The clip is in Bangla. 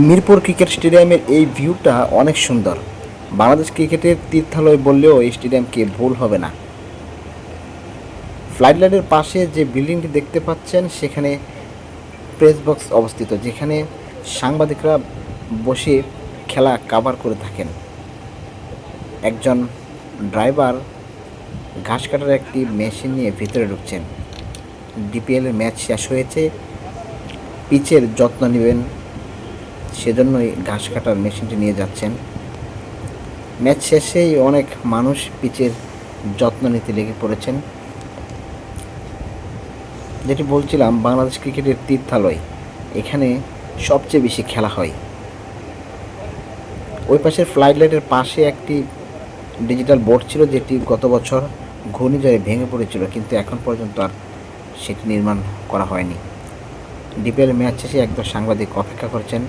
মিরপুর ক্রিকেট স্টেডিয়ামের এই ভিউটা অনেক সুন্দর। বাংলাদেশ ক্রিকেটের তীর্থালয় বললেও এই স্টেডিয়ামকে ভুল হবে না। ফ্লাইট লাইনের পাশে যে বিল্ডিংটি দেখতে পাচ্ছেন, সেখানে প্রেস বক্স অবস্থিত, যেখানে সাংবাদিকরা বসে খেলা কাভার করে থাকেন। একজন ড্রাইভার ঘাস কাটার একটি মেশিন নিয়ে ভিতরে ঢুকছেন। ডিপিএলের ম্যাচ শেষ হয়েছে। পিচের যত্ন নেবেন সেজন্যই ঘাস কাটার মেশিনটি নিয়ে যাচ্ছেন। ম্যাচ শেষেই অনেক মানুষ পিচের যত্ন নিতে লেগে পড়েছেন। যেটি বলছিলাম, বাংলাদেশ ক্রিকেটের তীর্থালয়। এখানে সবচেয়ে বেশি খেলা হয়। ওই পাশের ফ্লাইট লাইটের পাশে একটি ডিজিটাল বোর্ড ছিল, যেটি গত বছর ঘূর্ণিঝড়ে ভেঙে পড়েছিল, কিন্তু এখন পর্যন্ত আর সেটি নির্মাণ করা হয়নি। ডিপিএল ম্যাচ শেষে একদল সাংবাদিক অপেক্ষা করছেন